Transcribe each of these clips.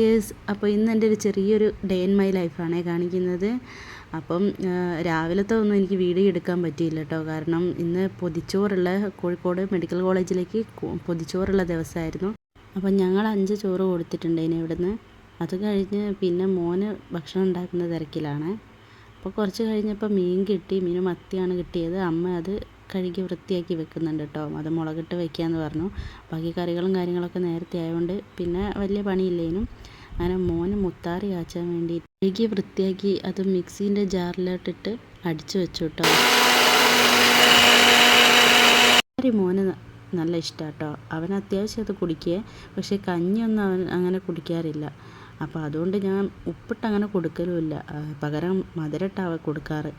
Yes അപ്പോൾ ഇന്ന് എന്റെ ഒരു ചെറിയൊരു ഡേ ഇൻ മൈ ലൈഫാണേ കാണിക്കുന്നത്. അപ്പം രാവിലത്തെ ഒന്നും എനിക്ക് വീഡിയോ എടുക്കാൻ പറ്റിയില്ല കേട്ടോ. കാരണം ഇന്ന് പൊതിച്ചോറുള്ള കോഴിക്കോട് മെഡിക്കൽ കോളേജിലേക്ക് പൊതിച്ചോറുള്ള ദിവസമായിരുന്നു. അപ്പം ഞങ്ങൾ അഞ്ച് ചോറ് കൊടുത്തിട്ടുണ്ട് ഇനി ഇവിടുന്ന്. അത് കഴിഞ്ഞ് പിന്നെ മോന് ഭക്ഷണം ഉണ്ടാക്കുന്ന തിരക്കിലാണ്. അപ്പോൾ കുറച്ച് കഴിഞ്ഞപ്പോൾ മീൻ കിട്ടി മീൻ മത്തിയാണ് കിട്ടിയത്. അമ്മ അത് കഴുകി വൃത്തിയാക്കി വെക്കുന്നുണ്ട് കേട്ടോ. അത് മുളകിട്ട് വെക്കാമെന്ന് പറഞ്ഞു. ബാക്കി കറികളും കാര്യങ്ങളൊക്കെ നേരത്തെ ആയതുകൊണ്ട് പിന്നെ വലിയ പണിയില്ലേനും. അങ്ങനെ മോന് മുത്താറി കാച്ചാൻ വേണ്ടി കഴുകി വൃത്തിയാക്കി അത് മിക്സീന്റെ ജാറിലോട്ടിട്ട് അടിച്ചു വെച്ചു കേട്ടോ. മോന് നല്ല ഇഷ്ടമാണ് കേട്ടോ. അവൻ അത്യാവശ്യം അത് കുടിക്കുക പക്ഷേ കഞ്ഞിയൊന്നും അവൻ അങ്ങനെ കുടിക്കാറില്ല. അപ്പോൾ അതുകൊണ്ട് ഞാൻ ഉപ്പിട്ട് അങ്ങനെ കൊടുക്കലുമില്ല പകരം മധുരട്ടാവ കൊടുക്കാറ്.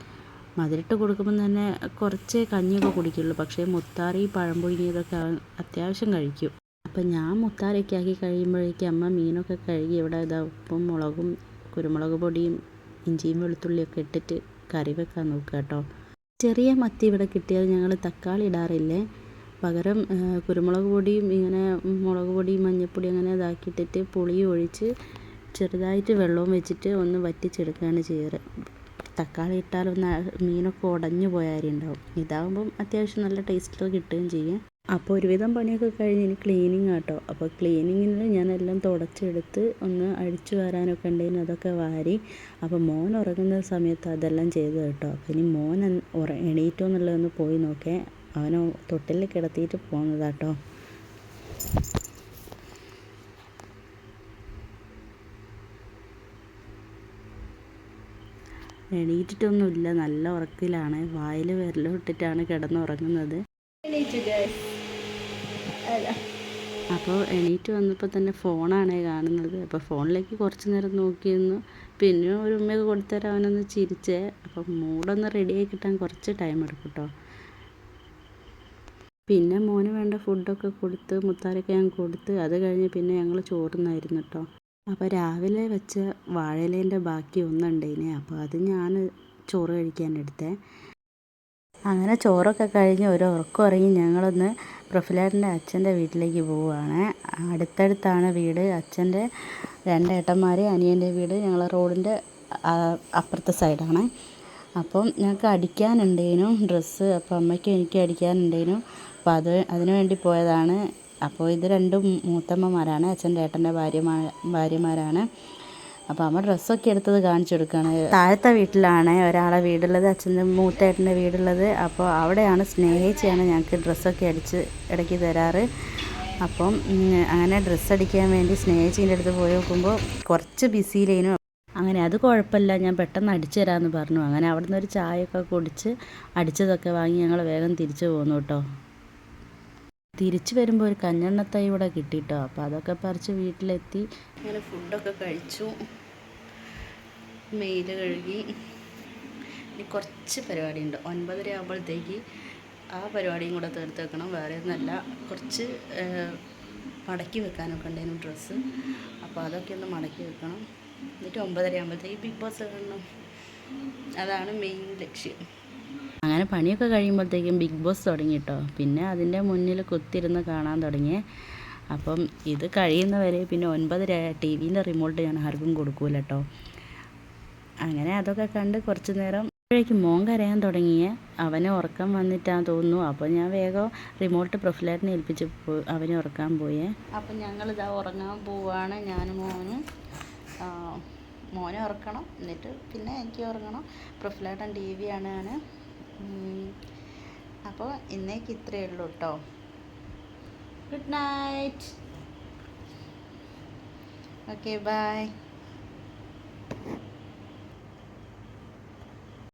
മധുരട്ട് കൊടുക്കുമ്പോൾ തന്നെ കുറച്ചേ കഞ്ഞിയൊക്കെ കുടിക്കുള്ളൂ. പക്ഷേ മുത്താറി പഴം പുഴുങ്ങിയതൊക്കെ അത്യാവശ്യം കഴിക്കും. അപ്പം ഞാൻ മുത്താറിയൊക്കെ ആക്കി കഴിയുമ്പോഴേക്കും അമ്മ മീനൊക്കെ കഴുകി ഇവിടെ ഇതാ ഉപ്പും മുളകും കുരുമുളക് പൊടിയും ഇഞ്ചിയും വെളുത്തുള്ളിയൊക്കെ ഇട്ടിട്ട് കറി വെക്കാൻ നോക്കുക കേട്ടോ. ചെറിയ മത്തി ഇവിടെ കിട്ടിയാൽ ഞങ്ങൾ തക്കാളി ഇടാറില്ലേ? പകരം കുരുമുളക് പൊടിയും ഇങ്ങനെ മുളക് പൊടിയും മഞ്ഞൾപ്പൊടി അങ്ങനെ ഇതാക്കിയിട്ടിട്ട് പുളിയും ഒഴിച്ച് ചെറുതായിട്ട് വെള്ളവും വെച്ചിട്ട് ഒന്ന് വറ്റിച്ചെടുക്കുകയാണ് ചെയ്യാറ്. തക്കാളി ഇട്ടാൽ ഒന്ന് മീനൊക്കെ ഉടഞ്ഞു പോയ അരി ഉണ്ടാവും. ഇതാകുമ്പം അത്യാവശ്യം നല്ല ടേസ്റ്റിൽ കിട്ടുകയും ചെയ്യും. അപ്പോൾ ഒരുവിധം പണിയൊക്കെ കഴിഞ്ഞ് ഇനി ക്ലീനിങ് ആട്ടോ. അപ്പോൾ ക്ലീനിങ്ങിൽ ഞാനെല്ലാം തുടച്ചെടുത്ത് ഒന്ന് അഴിച്ചു വരാനൊക്കെ ഉണ്ടായിരുന്നു അതൊക്കെ വാരി. അപ്പോൾ മോൻ ഉറങ്ങുന്ന സമയത്ത് അതെല്ലാം ചെയ്തു കേട്ടോ. അപ്പോൾ ഇനി മോൻ ഉറ എണീറ്റോ എന്നുള്ളതൊന്ന് പോയി നോക്കേ. അവനോ തൊട്ടിൽ കിടത്തിയിട്ട് പോകുന്നതാട്ടോ എണീറ്റിട്ടൊന്നുമില്ല. നല്ല ഉറക്കിലാണ്. വായിൽ വിരലിട്ടിട്ടാണ് കിടന്നുറങ്ങുന്നത്. അപ്പോൾ എണീറ്റ് വന്നപ്പോൾ തന്നെ ഫോണാണ് കാണുന്നത്. അപ്പോൾ ഫോണിലേക്ക് കുറച്ച് നേരം നോക്കിയിരുന്നു. പിന്നെ ഒരു ഉമ്മയൊക്കെ കൊടുത്തരാൻ അവനൊന്ന് ചിരിച്ചേ. അപ്പോൾ മൂടൊന്ന് റെഡിയായി കിട്ടാൻ കുറച്ച് ടൈം എടുക്കും കേട്ടോ പിന്നെ മോന് വേണ്ട ഫുഡൊക്കെ കൊടുത്ത് മുത്താരൊക്കെ ഞാൻ കൊടുത്ത് അത് കഴിഞ്ഞ് പിന്നെ ഞങ്ങൾ ചോറുന്നായിരുന്നു കേട്ടോ അപ്പോൾ രാവിലെ വെച്ച വാഴയിലേന്റെ ബാക്കി ഒന്നുണ്ടേനെ അപ്പോൾ അത് ഞാൻ ചോറ് കഴിക്കാൻ എടുത്തേ അങ്ങനെ ചോറൊക്കെ കഴിഞ്ഞ് ഒരു ഉറക്കം ഇറങ്ങി ഞങ്ങളൊന്ന് പ്രൊഫിലാറിന്റെ അച്ഛന്റെ വീട്ടിലേക്ക് പോവുകയാണ് അടുത്തടുത്താണ് വീട്. അച്ഛന്റെ രണ്ടേട്ടന്മാരെ അനിയന്റെ വീട് ഞങ്ങൾ റോഡിന്റെ അപ്പുറത്തെ സൈഡാണ്. അപ്പം ഞങ്ങൾക്ക് അടിക്കാനുണ്ടേനും ഡ്രസ്സ്. അപ്പം അമ്മയ്ക്കും എനിക്കും അടിക്കാനുണ്ടേനും അപ്പോൾ അത് അതിനു വേണ്ടി പോയതാണ്. അപ്പോൾ ഇത് രണ്ടും മൂത്തമ്മമാരാണ്. അച്ഛന്റെ ഏട്ടന്റെ ഭാര്യമാ ഭാര്യമാരാണ്. അപ്പോൾ അമ്മ ഡ്രസ്സൊക്കെ എടുത്തത് കാണിച്ചു കൊടുക്കുകയാണ്. താഴത്തെ വീട്ടിലാണ് ഒരാളെ വീടുള്ളത് അച്ഛന്റെ മൂത്തേട്ടന്റെ വീടുള്ളത്. അപ്പോൾ അവിടെയാണ് സ്നേഹിച്ചാണ് ഞങ്ങൾക്ക് ഡ്രസ്സൊക്കെ അടിച്ച് ഇടയ്ക്ക് തരാറ്. അപ്പം അങ്ങനെ ഡ്രസ്സ് അടിക്കാൻ വേണ്ടി സ്നേഹിച്ചിന്റെ അടുത്ത് പോയി നോക്കുമ്പോൾ കുറച്ച് ബിസിയിലേനു. അങ്ങനെ അത് കുഴപ്പമില്ല ഞാൻ പെട്ടെന്ന് അടിച്ചു തരാമെന്ന് പറഞ്ഞു. അങ്ങനെ അവിടെ നിന്ന് ഒരു ചായയൊക്കെ കുടിച്ച് അടിച്ചതൊക്കെ വാങ്ങി ഞങ്ങൾ വേഗം തിരിച്ചു പോന്നു കേട്ടോ. തിരിച്ചു വരുമ്പോൾ ഒരു കഞ്ഞെണ്ണത്തൈ ഇവിടെ കിട്ടിട്ടോ. അപ്പോൾ അതൊക്കെ പറിച്ച് വീട്ടിലെത്തി. അങ്ങനെ ഫുഡൊക്കെ കഴിച്ചു. മെയിൽ കഴുകി. ഇനി കുറച്ച് പരിപാടിയുണ്ട്. ഒൻപതര ആകുമ്പോഴത്തേക്ക് ആ പരിപാടിയും കൂടെ തീർത്ത് വെക്കണം വേറെ ഒന്നല്ല കുറച്ച് മടക്കി വെക്കാനൊക്കെ ഉണ്ടായിരുന്നു ഡ്രസ്സ്. അപ്പോൾ അതൊക്കെ ഒന്ന് മടക്കി വെക്കണം. എന്നിട്ട് ഒമ്പതര ആകുമ്പോഴത്തേക്ക് ബിഗ് ബോസ് കാണണം. അതാണ് മെയിൻ ലക്ഷ്യം. പണിയൊക്കെ കഴിയുമ്പോഴത്തേക്കും ബിഗ് ബോസ് തുടങ്ങി കേട്ടോ. പിന്നെ അതിന്റെ മുന്നിൽ കുത്തിരുന്ന് കാണാൻ തുടങ്ങി. അപ്പം ഇത് കഴിയുന്നവരെ പിന്നെ ഒൻപതര ടി വിന്റെ റിമോട്ട് ഞാൻ ആർക്കും കൊടുക്കൂല കേട്ടോ. അങ്ങനെ അതൊക്കെ കണ്ട് കുറച്ച് നേരം അപ്പോഴേക്കും മോൻ കരയാൻ തുടങ്ങിയ. അവനെ ഉറക്കം വന്നിട്ടാന്ന് തോന്നുന്നു. അപ്പോൾ ഞാൻ വേഗം റിമോട്ട് പ്രൊഫിലേറ്റിനെ ഏൽപ്പിച്ച് അവനെ ഉറക്കാൻ പോയേ. അപ്പം ഇതാ ഉറങ്ങാൻ പോവാണ് ഞാനും മോനും. മോനെ ഉറക്കണം. എന്നിട്ട് പിന്നെ എനിക്ക് ഉറങ്ങണം. പ്രൊഫിലേട്ടൻ ടി വി ആണ് ഞാൻ. അപ്പോൾ ഇന്നേക്ക് ഇത്രയേ ഉള്ളൂ കേട്ടോ ഗുഡ് നൈറ്റ് ഓക്കെ ബൈ